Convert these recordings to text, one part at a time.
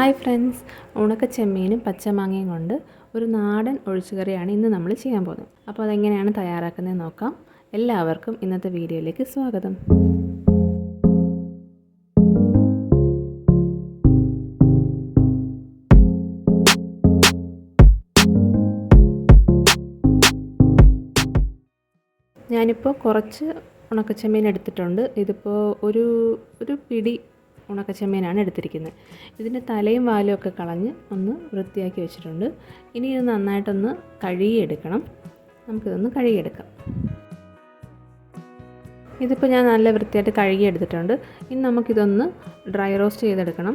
Hi friends. ഉണക്ക ചെമ്മീനും പച്ചമാങ്ങയും കൊണ്ട് ഒരു നാടൻ ഒഴിച്ചുകറിയാണ് ഇന്ന് നമ്മൾ ചെയ്യാൻ പോകുന്നത്. അപ്പോൾ അതെങ്ങനെയാണ് തയ്യാറാക്കുന്നത് നോക്കാം. എല്ലാവർക്കും ഇന്നത്തെ വീഡിയോയിലേക്ക് സ്വാഗതം. ഞാനിപ്പോൾ കുറച്ച് ഉണക്കച്ചെമ്മീൻ എടുത്തിട്ടുണ്ട്. ഇതിപ്പോൾ ഒരു ഒരു പിടി ഉണക്കച്ചെമ്മീനാണ് എടുത്തിരിക്കുന്നത്. ഇതിന്റെ തലയും വാലും ഒക്കെ കളഞ്ഞ് ഒന്ന് വൃത്തിയാക്കി വെച്ചിട്ടുണ്ട്. ഇനി ഇത് നന്നായിട്ടൊന്ന് കഴുകിയെടുക്കണം. നമുക്കിതൊന്ന് കഴുകിയെടുക്കാം. ഇതിപ്പോൾ ഞാൻ നല്ല വൃത്തിയായിട്ട് കഴുകിയെടുത്തിട്ടുണ്ട്. ഇനി നമുക്കിതൊന്ന് ഡ്രൈ റോസ്റ്റ് ചെയ്തെടുക്കണം.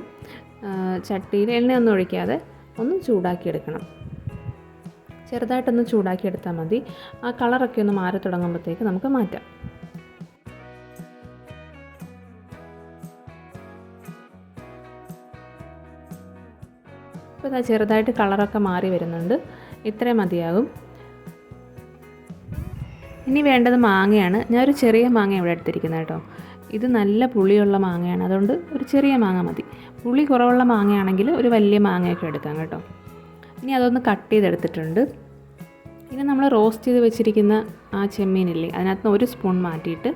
ചട്ടിയിൽ എണ്ണയൊന്നും ഒഴിക്കാതെ ഒന്ന് ചൂടാക്കിയെടുക്കണം. ചെറുതായിട്ടൊന്ന് ചൂടാക്കിയെടുത്താൽ മതി. ആ കളറൊക്കെ ഒന്ന് മാറി തുടങ്ങുമ്പോഴത്തേക്ക് നമുക്ക് മാറ്റാം. ഇപ്പോൾ ഇതാ ചെറുതായിട്ട് കളറൊക്കെ മാറി വരുന്നുണ്ട്. ഇത്രയും മതിയാകും. ഇനി വേണ്ടത് മാങ്ങയാണ്. ഞാനൊരു ചെറിയ മാങ്ങ ഇവിടെ എടുത്തിരിക്കുന്നത് കേട്ടോ. ഇത് നല്ല പുളിയുള്ള മാങ്ങയാണ്. അതുകൊണ്ട് ഒരു ചെറിയ മാങ്ങ മതി. പുളി കുറവുള്ള മാങ്ങയാണെങ്കിൽ ഒരു വലിയ മാങ്ങയൊക്കെ എടുക്കാം കേട്ടോ. ഇനി അതൊന്ന് കട്ട് ചെയ്തെടുത്തിട്ടുണ്ട്. ഇനി നമ്മൾ റോസ്റ്റ് ചെയ്ത് വെച്ചിരിക്കുന്ന ആ ചെമ്മീനില്ലേ അതിനകത്ത് നിന്ന് ഒരു സ്പൂൺ മാറ്റിയിട്ട്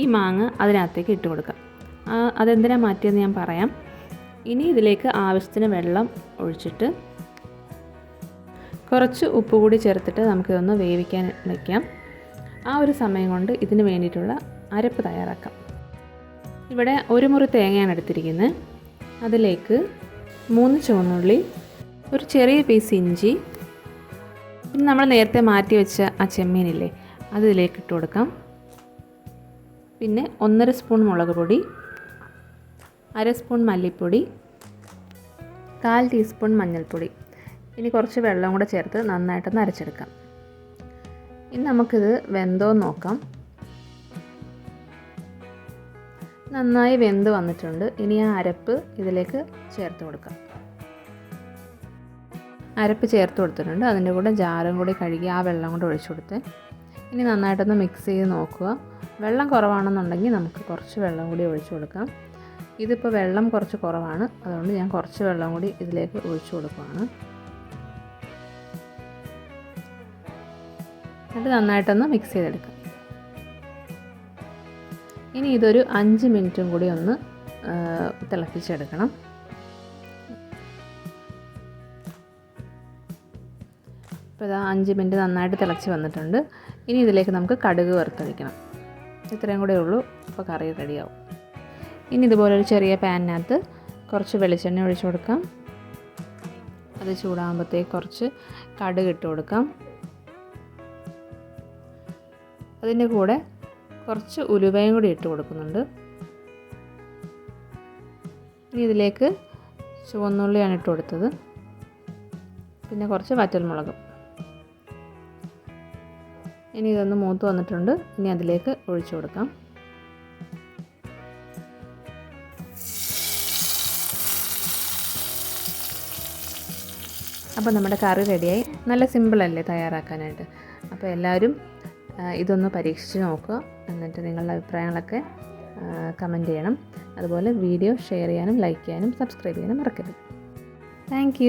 ഈ മാങ്ങ അതിനകത്തേക്ക് ഇട്ട് കൊടുക്കാം. അതെന്തിനാണ് മാറ്റിയെന്ന് ഞാൻ പറയാം. ഇനി ഇതിലേക്ക് ആവശ്യത്തിന് വെള്ളം ഒഴിച്ചിട്ട് കുറച്ച് ഉപ്പ് കൂടി ചേർത്തിട്ട് നമുക്കിതൊന്ന് വേവിക്കാൻ വയ്ക്കാം ആ ഒരു സമയം കൊണ്ട് ഇതിന് വേണ്ടിയിട്ടുള്ള അരപ്പ് തയ്യാറാക്കാം. ഇവിടെ ഒരു മുറി തേങ്ങയാണ് എടുത്തിരിക്കുന്നത്. അതിലേക്ക് മൂന്ന് ചുവന്നുള്ളി ഒരു ചെറിയ പീസ് ഇഞ്ചി പിന്നെ നമ്മൾ നേരത്തെ മാറ്റി വെച്ച ആ ചെമ്മീനില്ലേ അതിലേക്ക് ഇട്ട് കൊടുക്കാം. പിന്നെ ഒന്നര സ്പൂൺ മുളക് പൊടി അര സ്പൂൺ മല്ലിപ്പൊടി കാൽ ടീസ്പൂൺ മഞ്ഞൾപ്പൊടി. ഇനി കുറച്ച് വെള്ളം കൂടെ ചേർത്ത് നന്നായിട്ടൊന്ന് അരച്ചെടുക്കാം. ഇനി നമുക്കിത് വെന്തോ നോക്കാം. നന്നായി വെന്ത് വന്നിട്ടുണ്ട്. ഇനി ആ അരപ്പ് ഇതിലേക്ക് ചേർത്ത് കൊടുക്കാം. അരപ്പ് ചേർത്ത് കൊടുത്തിട്ടുണ്ട്. അതിന്റെ കൂടെ ജാറും കൂടി കഴുകി ആ വെള്ളം കൂടെ ഒഴിച്ചു കൊടുത്ത്. ഇനി നന്നായിട്ടൊന്ന് മിക്സ് ചെയ്ത് നോക്കുക. വെള്ളം കുറവാണെന്നുണ്ടെങ്കിൽ നമുക്ക് കുറച്ച് വെള്ളം കൂടി ഒഴിച്ചു കൊടുക്കാം. ഇതിപ്പോൾ വെള്ളം കുറച്ച് കുറവാണ്. അതുകൊണ്ട് ഞാൻ കുറച്ച് വെള്ളം കൂടി ഇതിലേക്ക് ഒഴിച്ചു കൊടുക്കുകയാണ് എന്നിട്ട് നന്നായിട്ടൊന്ന് മിക്സ് ചെയ്തെടുക്കാം. ഇനി ഇതൊരു അഞ്ച് മിനിറ്റും കൂടി ഒന്ന് തിളപ്പിച്ചെടുക്കണം. ഇപ്പോൾ ഇതാ അഞ്ച് മിനിറ്റ് നന്നായിട്ട് തിളച്ച് വന്നിട്ടുണ്ട്. ഇനി ഇതിലേക്ക് നമുക്ക് കടുക് വറുത്തൊഴിക്കണം ഇത്രയും കൂടെ ഉള്ളൂ. അപ്പോൾ കറി റെഡിയാവും ഇനി ഇതുപോലൊരു ചെറിയ പാനിനകത്ത് കുറച്ച് വെളിച്ചെണ്ണ ഒഴിച്ചു കൊടുക്കാം. അത് ചൂടാകുമ്പോഴത്തേക്ക് കുറച്ച് കടുക് ഇട്ട് കൊടുക്കാം. അതിന്റെ കൂടെ കുറച്ച് ഉലുവയും കൂടി ഇട്ട് കൊടുക്കുന്നുണ്ട്. ഇനി ഇതിലേക്ക് ചുവന്നുള്ളിയാണ് ഇട്ട് കൊടുത്തത്. പിന്നെ കുറച്ച് വറ്റൽമുളകും. ഇനി ഇതൊന്ന് മൂത്ത് വന്നിട്ടുണ്ട്. ഇനി അതിലേക്ക് ഒഴിച്ചു കൊടുക്കാം. അപ്പോൾ നമ്മുടെ കറി റെഡിയായി. നല്ല സിമ്പിളല്ലേ തയ്യാറാക്കാനായിട്ട്. അപ്പോൾ എല്ലാവരും ഇതൊന്ന് പരീക്ഷിച്ച് നോക്കുക. എന്നിട്ട് നിങ്ങളുടെ അഭിപ്രായങ്ങളൊക്കെ കമന്റ് ചെയ്യണം. അതുപോലെ വീഡിയോ ഷെയർ ചെയ്യാനും ലൈക്ക് ചെയ്യാനും സബ്സ്ക്രൈബ് ചെയ്യാനും മറക്കരുത്. താങ്ക്